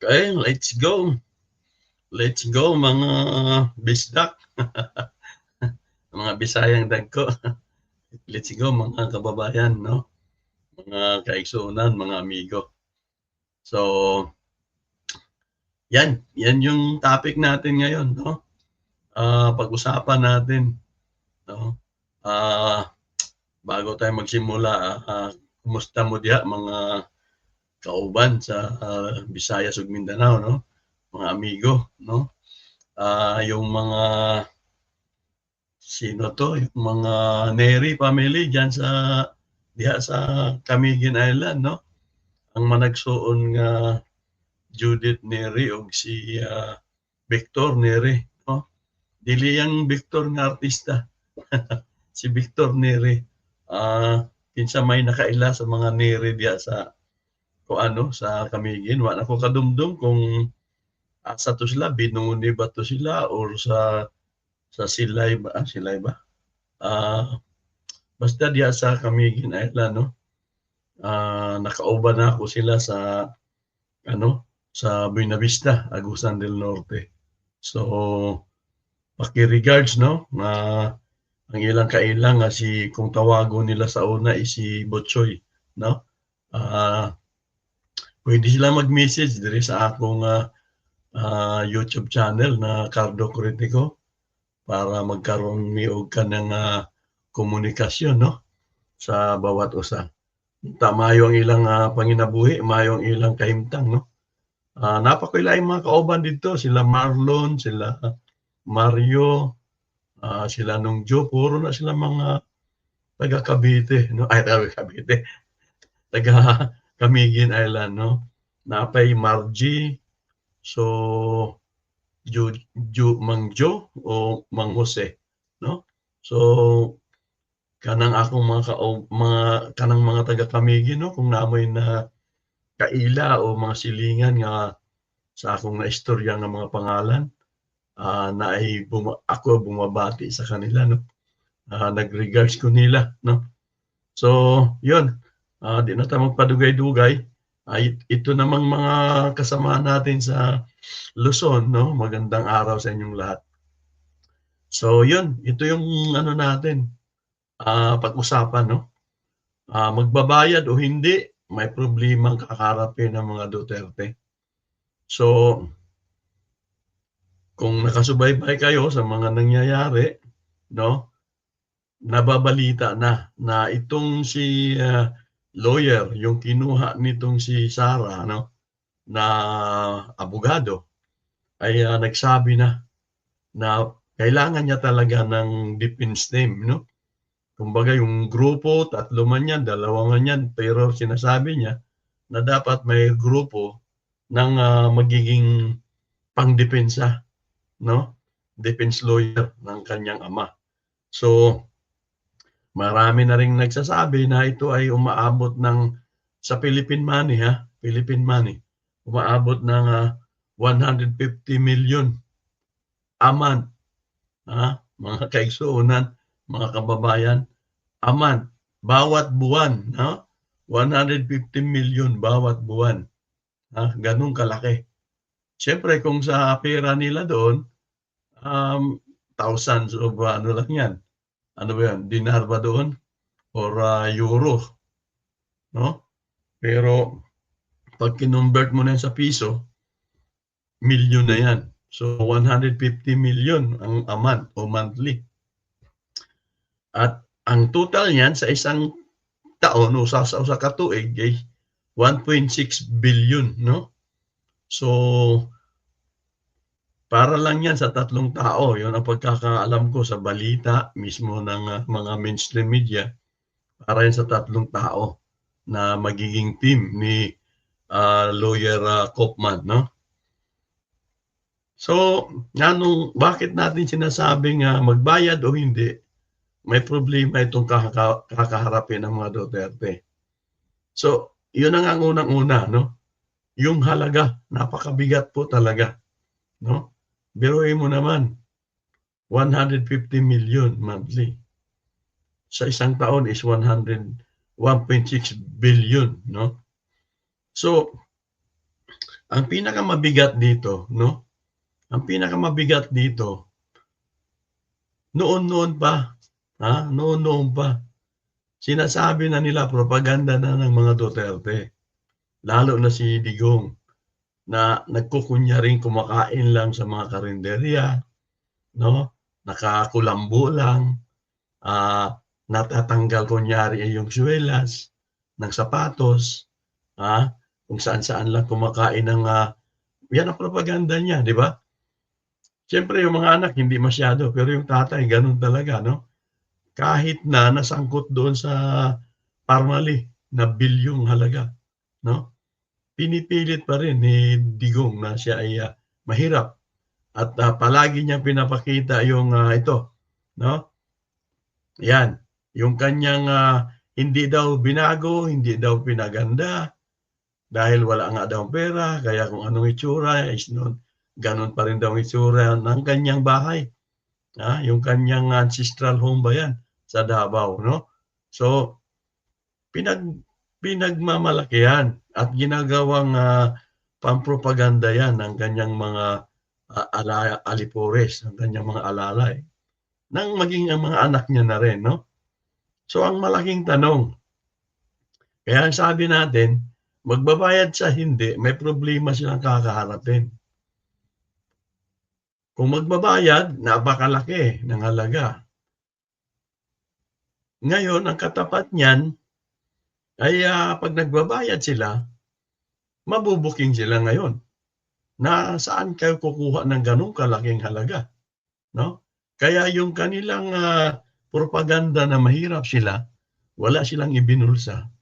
Okay, let's go. Let's go mga bisdak. mga Bisayang dagko. let's go mga kababayan, no? Mga kaigsunan, mga amigo. So, yan, yan yung topic natin ngayon, no? Uh, pag-usapan natin, no? Uh, bago tayo magsimula, uh, kumusta mo diha mga kauban sa uh, Visayas ug Mindanao no? Mga amigo no? Uh, yung mga sino to? Yung mga Neri family diyan sa diha sa Camiguin Island no? Ang managsuon nga Judith Neri ug si uh, Victor Neri no? Dili yang Victor nga artista. Si Victor Neri uh, kinsa may nakaila sa mga Neri diha sa ko ano sa Kamigin. Wa na ko kadumdum kung asa to sila binuni ba to sila or sa sa silay ba? Ah, silay ba? Uh, basta diya sa Kamigin Island no? Uh, nakauban na ako sila sa ano sa Buena Vista Agusan del Norte. So paki-regards no? Na ang ilang kailang si kung tawago nila sa una is si Botchoy no? Uh, pwede sila mag-message diri sa akong uh, uh, YouTube channel na Cardo Critico para magkaroon mi og kanang uh, komunikasyon no sa bawat usa. Tama yung ilang uh, panginabuhi, mayo ang ilang kahimtang no. Uh, napakailaing mga kauban dito, sila Marlon, sila Mario, uh, sila nung Joe, puro na sila mga taga Cavite, no? Ay, taga Cavite. Taga Camiguin Island, no? Napay Margie, so Ju, Ju, Mang Jo o Mang Jose, no? So kanang akong mga ka, mga kanang mga taga Camiguin, no? Kung namoy na kaila o mga silingan nga sa akong naistorya nga mga pangalan, uh, na ay buma, ako bumabati sa kanila, no? Uh, nag-regards ko nila, no? So, yun uh, di na tayo magpadugay-dugay. Ay, ito namang mga kasama natin sa Luzon, no? Magandang araw sa inyong lahat. So, yun, ito yung ano natin, uh, pag-usapan, no? Uh, magbabayad o hindi, may problema ang kakarapin ng mga Duterte. So, kung nakasubaybay kayo sa mga nangyayari, no? Nababalita na na itong si uh, lawyer yung kinuha nitong si Sara no na abogado ay uh, nagsabi na na kailangan niya talaga ng defense name no? Kumbaga yung grupo tatlo man yan dalawa man yan pero sinasabi niya na dapat may grupo ng uh, magiging pangdepensa no? Defense lawyer ng kanyang ama. So Marami na ring nagsasabi na ito ay umaabot ng sa Philippine money ha, Philippine money. Umaabot ng uh, ah, 150 million a month. Ha? Mga kaigsuunan, mga kababayan, a month. Bawat buwan, no? 150 million bawat buwan. Ha? Ganun kalaki. Siyempre, kung sa pera nila doon, um, thousands of ano lang yan ano ba yan, dinar ba doon? Or uh, euro? No? Pero pag kinonvert mo na sa piso, milyon na yan. So 150 million ang a month o monthly. At ang total niyan sa isang taon o sa, sa, sa katuig ay 1.6 billion, no? So para lang yan sa tatlong tao. Yun ang pagkakaalam ko sa balita mismo ng uh, mga mainstream media. Para yan sa tatlong tao na magiging team ni uh, lawyer uh, Kopman. No? So, anong, bakit natin sinasabing uh, magbayad o hindi, may problema itong kaka- kakaharapin ng mga Duterte. So, yun ang unang-una, no? Yung halaga, napakabigat po talaga, no? Biruin mo naman, 150 million monthly. Sa isang taon is 100 1.6 billion, no? So, ang pinakamabigat dito, no? Ang pinakamabigat dito, noon-noon pa, ha? Noon-noon pa, sinasabi na nila propaganda na ng mga Duterte. Lalo na si Digong na nagkukunyaring kumakain lang sa mga karinderya, no? Nakakulambo lang, ah, natatanggal kunyari yung swelas ng sapatos, ha? Kung saan-saan lang kumakain ng ah, yan ang propaganda niya, di ba? Siyempre yung mga anak hindi masyado, pero yung tatay ganun talaga, no? Kahit na nasangkot doon sa Parmali na bilyong halaga, no? Pinipilit pa rin ni Digong na siya ay ah, mahirap at ah, palagi niyang pinapakita yung ah, ito, no? Yan, yung kanyang ah, hindi daw binago, hindi daw pinaganda dahil wala nga daw pera, kaya kung anong itsura is noon, ganun pa rin daw itsura ng kanyang bahay. Ha? Yung kanyang ancestral home ba yan sa Davao, no? So, pinag pinagmamalakihan at ginagawang ah, pampropaganda yan ng kanyang mga ah, ala, alipores, ng kanyang mga alalay, nang maging ang mga anak niya na rin, no? So, ang malaking tanong, kaya sabi natin, magbabayad sa hindi, may problema silang kakaharapin. Kung magbabayad, napakalaki ng halaga. Ngayon, ang katapat niyan ay ah, pag nagbabayad sila, mabubuking sila ngayon. Na saan kayo kukuha ng ganong kalaking halaga? No? Kaya yung kanilang ah, propaganda na mahirap sila, wala silang ibinulsa,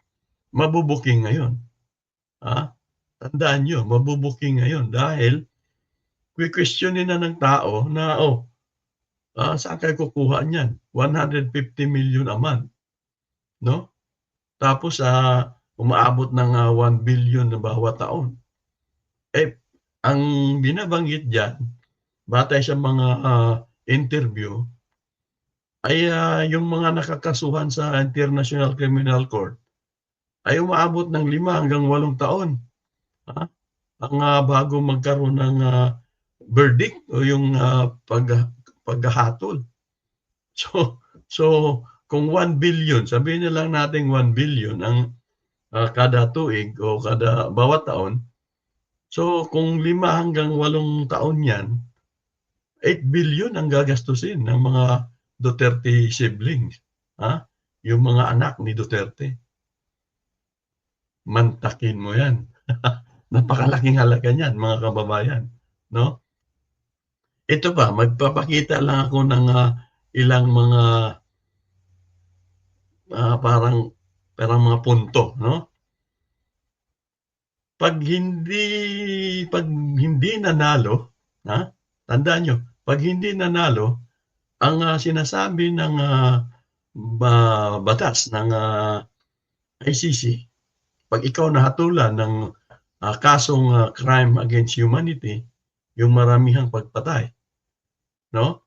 mabubuking ngayon. Ha? Tandaan nyo, mabubuking ngayon dahil questionin na ng tao na, oh, ah, saan kayo kukuha niyan? 150 million a month. No? Tapos, ah, umaabot ng ah, 1 billion na bawat taon. Eh, ang binabanggit dyan, batay sa mga ah, interview, ay ah, yung mga nakakasuhan sa International Criminal Court ay umaabot ng 5 hanggang 8 taon. Ha? Ang ah, bago magkaroon ng ah, verdict o yung ah, pag paghahatol. So so kung 1 billion, sabihin na lang natin 1 billion ang ah, kada tuig o kada bawat taon. So kung 5 hanggang 8 taon 'yan, 8 billion ang gagastusin ng mga Duterte siblings. Ha? Yung mga anak ni Duterte. Mantakin mo 'yan. Napakalaking halaga niyan, mga kababayan, no? Ito pa, magpapakita lang ako ng ah, ilang mga ah, parang parang mga punto, no? Pag hindi pag hindi nanalo, ha? Tandaan nyo, pag hindi nanalo, ang ah, sinasabi ng ah, ba- batas ng ah, ICC, pag ikaw nahatulan ng ah, kasong ah, crime against humanity, yung maramihang pagpatay, no?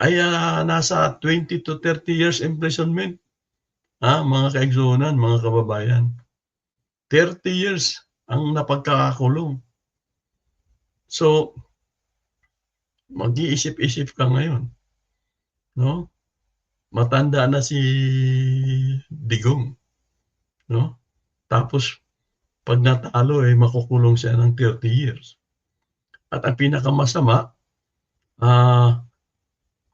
Ay ah, nasa 20 to 30 years imprisonment. Ha, mga kaigsunan, mga kababayan. 30 years ang napagkakakulong. So, mag-iisip-isip ka ngayon. No? Matanda na si Digong. No? Tapos, pag natalo, eh, makukulong siya ng 30 years. At ang pinakamasama, ah,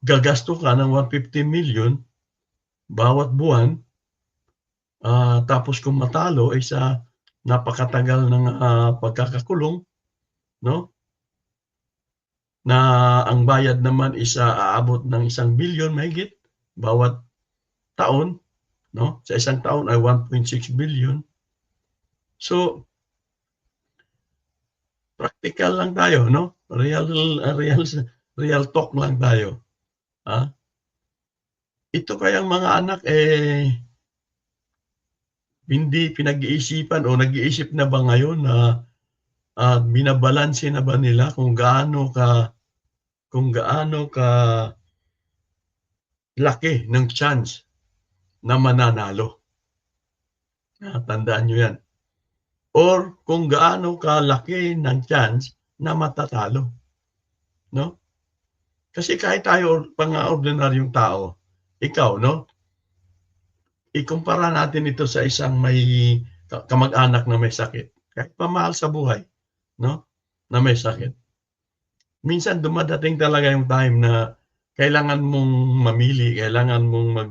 gagasto ka ng 150 million bawat buwan, ah, tapos kung matalo ay sa napakatagal ng ah, pagkakakulong, no? Na ang bayad naman is ah, aabot ng isang billion mahigit bawat taon, no? Sa isang taon ay 1.6 billion. So, practical lang tayo, no? Real, real, real talk lang tayo. Ha? Ito kayang mga anak eh hindi pinag-iisipan o nag-iisip na ba ngayon na ah, binabalanse na ba nila kung gaano ka kung gaano ka laki ng chance na mananalo. Ah, tandaan nyo yan. or kung gaano kalaki ng chance na matatalo. No? Kasi kahit tayo mga ordinaryong tao, ikaw, no? Ikumpara natin ito sa isang may kamag-anak na may sakit. Kahit pamahal sa buhay, no? Na may sakit. Minsan dumadating talaga yung time na kailangan mong mamili, kailangan mong mag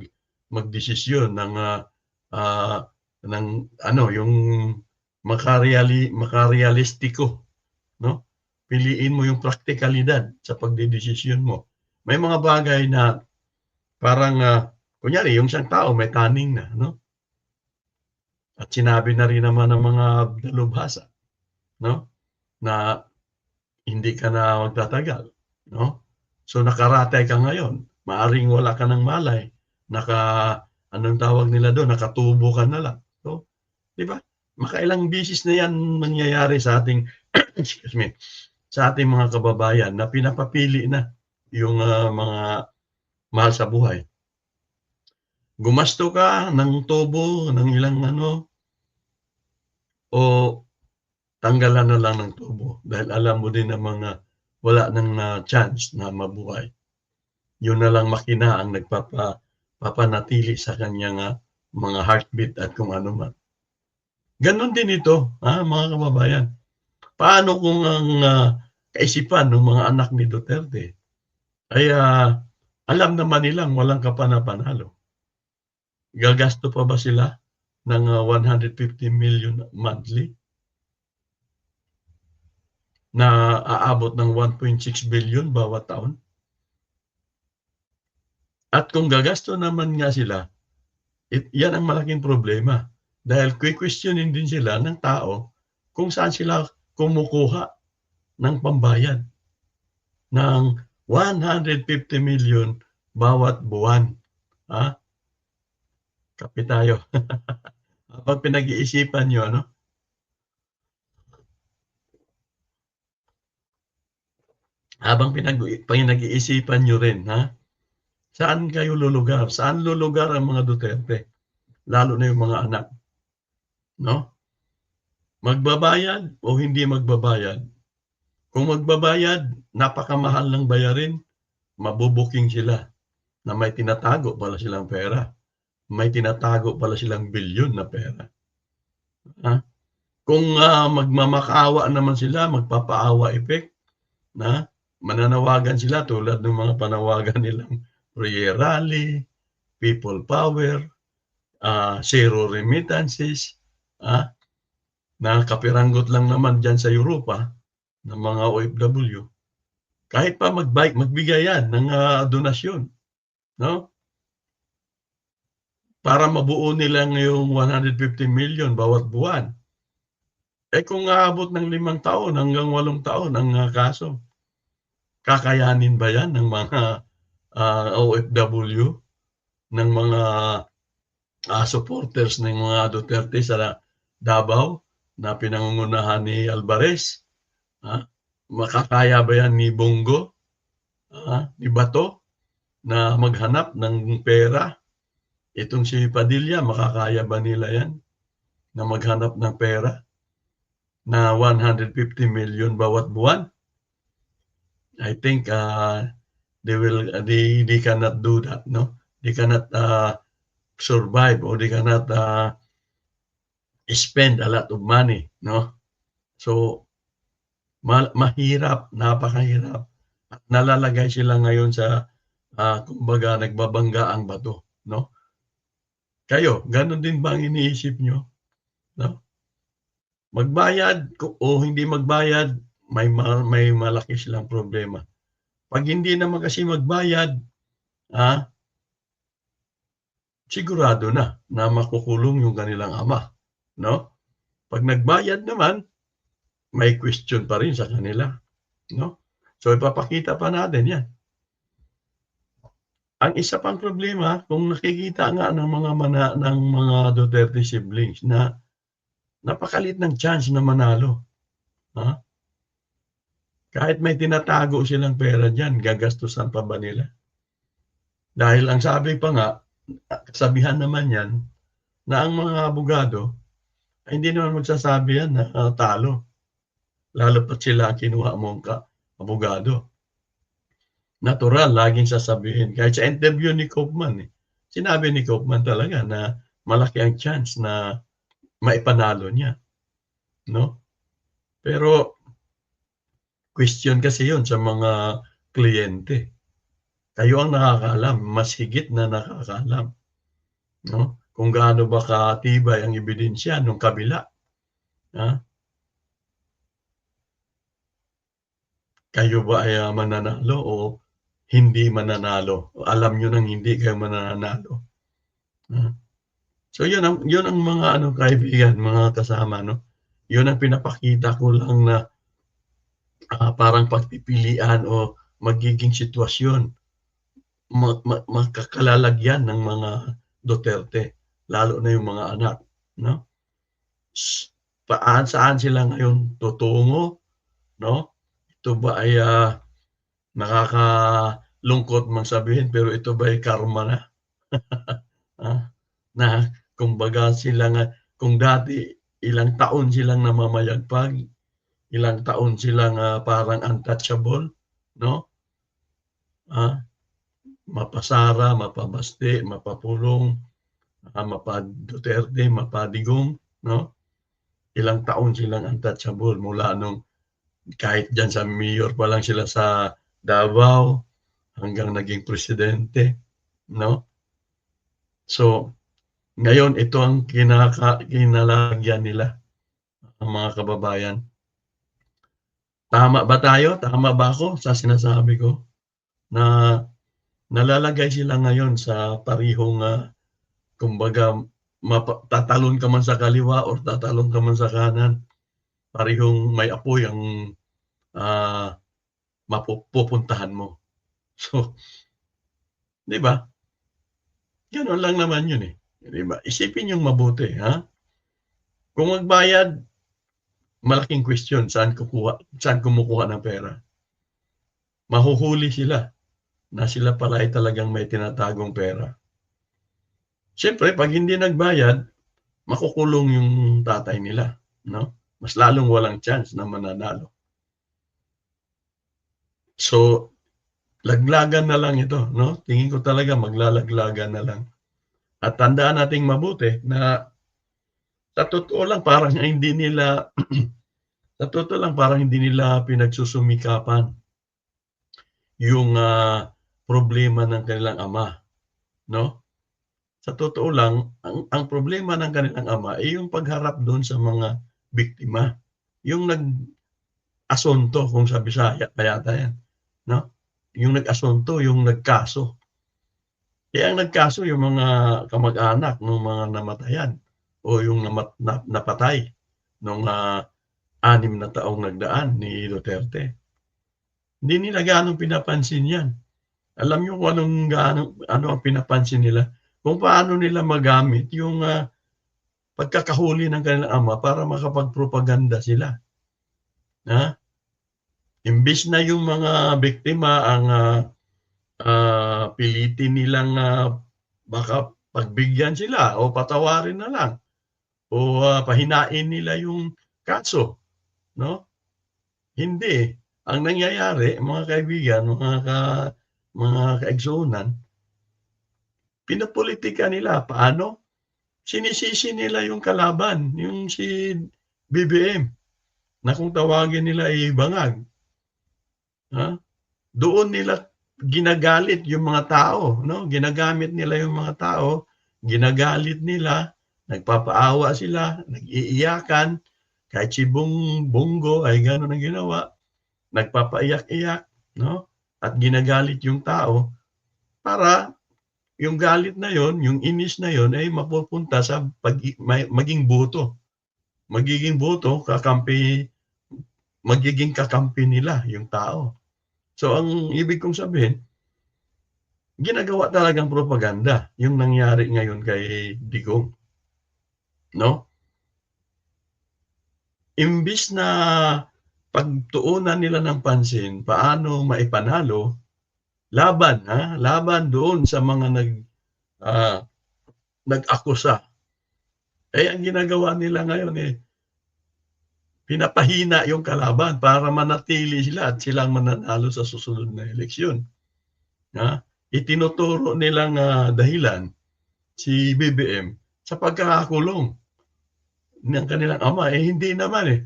magdesisyon ng uh, uh, ng ano, yung makareali makarealistiko, no? Piliin mo yung praktikalidad sa pagdedesisyon mo. May mga bagay na parang uh, kunyari yung isang tao may taning na, no? At sinabi na rin naman ng mga dalubhasa, no? Na hindi ka na magtatagal, no? So nakaratay ka ngayon, maaring wala ka ng malay, naka anong tawag nila doon, nakatubo ka na lang. So, di ba? Makailang bisis na yan nangyayari sa ating excuse me, sa ating mga kababayan na pinapapili na yung uh, mga mahal sa buhay. Gumasto ka ng tubo, ng ilang ano, o tanggalan na lang ng tubo dahil alam mo din na mga wala nang uh, chance na mabuhay. Yun na lang makina ang nagpapanatili sa kanyang uh, mga heartbeat at kung ano man. Ganon din ito, ha, mga kababayan. Paano kung ang uh, kaisipan ng mga anak ni Duterte ay uh, alam naman nilang walang kapanapanalo? Gagasto pa ba sila ng uh, 150 million monthly? na aabot ng 1.6 billion bawat taon. At kung gagasto naman nga sila, it, yan ang malaking problema. Dahil questionin din sila ng tao kung saan sila kumukuha ng pambayad ng 150 million bawat buwan. Ha? Kapi tayo. Habang pinag-iisipan nyo, ano? habang pinag pinag-iisipan nyo rin, ha? Saan kayo lulugar? Saan lulugar ang mga Duterte? Lalo na yung mga anak. No? Magbabayad o hindi magbabayad? Kung magbabayad, napakamahal ng bayarin, mabubuking sila na may tinatago pala silang pera. May tinatago pala silang bilyon na pera. Ha? Kung uh, magmamakaawa naman sila, magpapaawa effect, na mananawagan sila tulad ng mga panawagan nilang prayer rally, people power, uh, zero remittances, uh, na kapiranggot lang naman dyan sa Europa ng mga OFW. Kahit pa magbike, magbigay yan ng uh, donasyon. No? Para mabuo nila yung 150 million bawat buwan. Eh kung aabot ng limang taon hanggang walong taon ang uh, kaso, kakayanin ba yan ng mga uh, OFW, ng mga uh, supporters ng mga Duterte sa Davao na pinangungunahan ni Alvarez? Uh, makakaya ba yan ni Bongo, uh, ni Bato, na maghanap ng pera? Itong si Padilla, makakaya ba nila yan? Na maghanap ng pera? Na 150 million bawat buwan? I think uh, they will uh, they they cannot do that no? They cannot uh, survive or they cannot uh, spend a lot of money no? So ma- mahirap napakahirap. Nalalagay sila ngayon sa uh, kumbaga nagbabangga ang bato no kayo ganun din ba ang iniisip nyo no magbayad o hindi magbayad may may malaki silang problema. Pag hindi naman kasi magbayad, ah, sigurado na na makukulong yung kanilang ama, no? Pag nagbayad naman, may question pa rin sa kanila, no? So ipapakita pa natin 'yan. Ang isa pang problema, kung nakikita nga ng mga mana, ng mga Duterte siblings na napakalit ng chance na manalo. Ha? Kahit may tinatago silang pera dyan, gagastusan pa ba nila? Dahil ang sabi pa nga, kasabihan naman yan, na ang mga abogado Ay hindi naman magsasabi yan na ah, talo. Lalo pa't sila kinuha mong ka abogado. Natural, laging sasabihin. Kahit sa interview ni Kaufman, eh, sinabi ni Kaufman talaga na malaki ang chance na maipanalo niya. No? Pero question kasi yun sa mga kliyente. Kayo ang nakakaalam, mas higit na nakakaalam. No? Kung gaano ba katibay ang ebidensya nung kabila. Ha? Kayo ba ay ah, mananalo o hindi mananalo? Alam nyo nang hindi kayo mananalo. So yun ang yun ang mga ano kaibigan, mga kasama no. Yun ang pinapakita ko lang na ah, parang pagpipilian o magiging sitwasyon ma, ma, makakalalagyan ng mga Duterte, lalo na yung mga anak, no? Paan saan sila ngayon tutungo, no? Ito ba ay ah, nakakalungkot mang sabihin pero ito ba ay karma na? Ah, na kumbaga sila nga kung dati ilang taon silang namamayagpag, ilang taon silang ah, parang untouchable, no? Ah, mapasara, mapabaste, mapapulong, ah, mapa-Duterte, mapadigong, no? Ilang taon silang untouchable mula nung kahit dyan sa mayor pa lang sila sa Davao hanggang naging presidente, no? So, ngayon ito ang kinaka, kinalagyan nila ang mga kababayan. Tama ba tayo? Tama ba ako sa sinasabi ko? Na nalalagay sila ngayon sa parihong uh, kumbaga mapa, tatalon ka man sa kaliwa or tatalon ka man sa kanan parihong may apoy ang uh, mapupuntahan mo so di ba ganoon lang naman yun eh di ba isipin yung mabuti ha kung magbayad malaking question saan kukuha saan kumukuha ng pera mahuhuli sila na sila pala ay talagang may tinatagong pera. Siyempre, pag hindi nagbayad, makukulong yung tatay nila. No? Mas lalong walang chance na mananalo. So, laglagan na lang ito. No? Tingin ko talaga maglalaglagan na lang. At tandaan nating mabuti na sa totoo lang parang hindi nila sa totoo lang parang hindi nila pinagsusumikapan yung uh, problema ng kanilang ama. No? Sa totoo lang, ang, ang problema ng kanilang ama ay yung pagharap doon sa mga biktima. Yung nag-asunto, kung sa Bisaya, kayata yan. No? Yung nag-asunto, yung nagkaso. Kaya ang nagkaso yung mga kamag-anak ng mga namatayan o yung namat, na, napatay nung uh, anim na taong nagdaan ni Duterte. Hindi nila ganong pinapansin yan alam niyo kung anong gaano, ano ang pinapansin nila, kung paano nila magamit yung uh, pagkakahuli ng kanilang ama para makapagpropaganda sila. Ha? Imbis na yung mga biktima ang uh, uh, pilitin nilang uh, baka pagbigyan sila o patawarin na lang o uh, pahinain nila yung kaso. No? Hindi. Ang nangyayari, mga kaibigan, mga ka, mga kaigsunan, pinapolitika nila. Paano? Sinisisi nila yung kalaban, yung si BBM, na kung tawagin nila ay bangag. Ha? Doon nila ginagalit yung mga tao, no? Ginagamit nila yung mga tao, ginagalit nila, nagpapaawa sila, nag-iiyakan, kahit si Bung Bungo ay gano'n ang ginawa, nagpapaiyak-iyak, no? at ginagalit yung tao para yung galit na yon, yung inis na yon ay mapupunta sa pag, maging boto. Magiging boto, kakampi, magiging kakampi nila yung tao. So ang ibig kong sabihin, ginagawa talagang propaganda yung nangyari ngayon kay Digong. No? Imbis na pagtuunan nila ng pansin paano maipanalo laban ha laban doon sa mga nag uh, nag-akusa Eh, ang ginagawa nila ngayon, eh, pinapahina yung kalaban para manatili sila at silang mananalo sa susunod na eleksyon. Ha? Itinuturo nilang ah, dahilan si BBM sa pagkakakulong ng kanilang ama. Eh, hindi naman eh.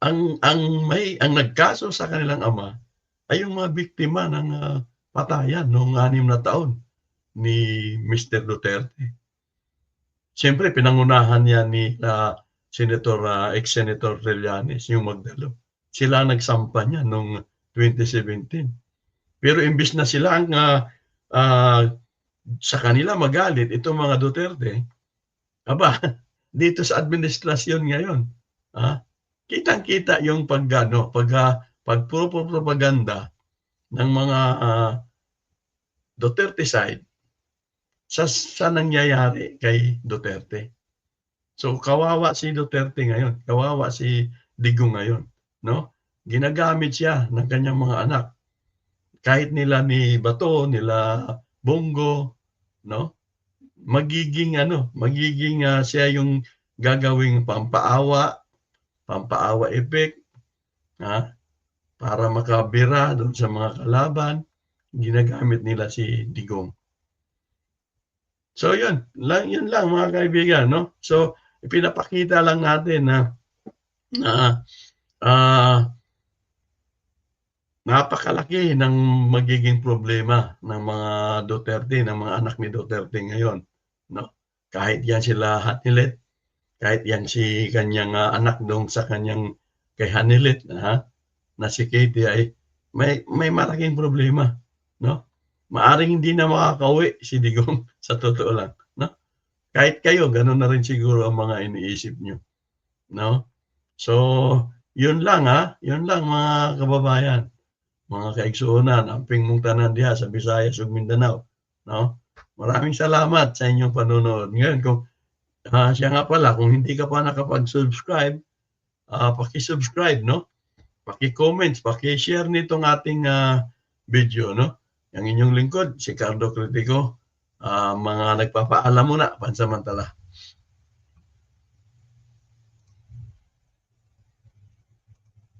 Ang, ang, may, ang nagkaso sa kanilang ama ay yung mga biktima ng ah, patayan noong anim na taon ni Mr. Duterte. Siyempre, pinangunahan niya ni ah, Senator, ah, ex-Senator Trillanes, yung Magdalo. Sila nagsampa niya noong 2017. Pero imbis na sila ang ah, ah, sa kanila magalit, itong mga Duterte, aba, dito sa administrasyon ngayon, ah, kitang-kita yung pagano, pag, ah, pagpropaganda ng mga ah, Duterte side sa, sa nangyayari kay Duterte. So kawawa si Duterte ngayon, kawawa si Digong ngayon, no? Ginagamit siya ng kanyang mga anak. Kahit nila ni Bato, nila Bongo, no? Magiging ano, magiging ah, siya yung gagawing pampaawa, pampaawa effect, ha? Para makabira doon sa mga kalaban, ginagamit nila si Digong. So yun, lang yun lang mga kaibigan, no? So ipinapakita lang natin na na ah, napakalaki ng magiging problema ng mga Duterte, ng mga anak ni Duterte ngayon, no? Kahit yan sila Hanilet, kahit yan si kanyang ah, anak dong sa kanyang kay Hanilet, ha? Na si Katie ay may may malaking problema, no? Maaring hindi na makakauwi si Digong sa totoo lang? Kahit kayo, ganun na rin siguro ang mga iniisip nyo, no? So, yun lang ha, yun lang mga kababayan, mga kaigsuunan, amping mong tanan diha sa Visayas ug Mindanao, no? Maraming salamat sa inyong panonood. Ngayon, kung ah, siya nga pala, kung hindi ka pa nakapag-subscribe, ah, paki-subscribe, no? Paki-comments, paki-share nitong ating ah, video, no? Ang inyong lingkod, si Cardo Critico, ah, mga nagpapaalam muna pansamantala.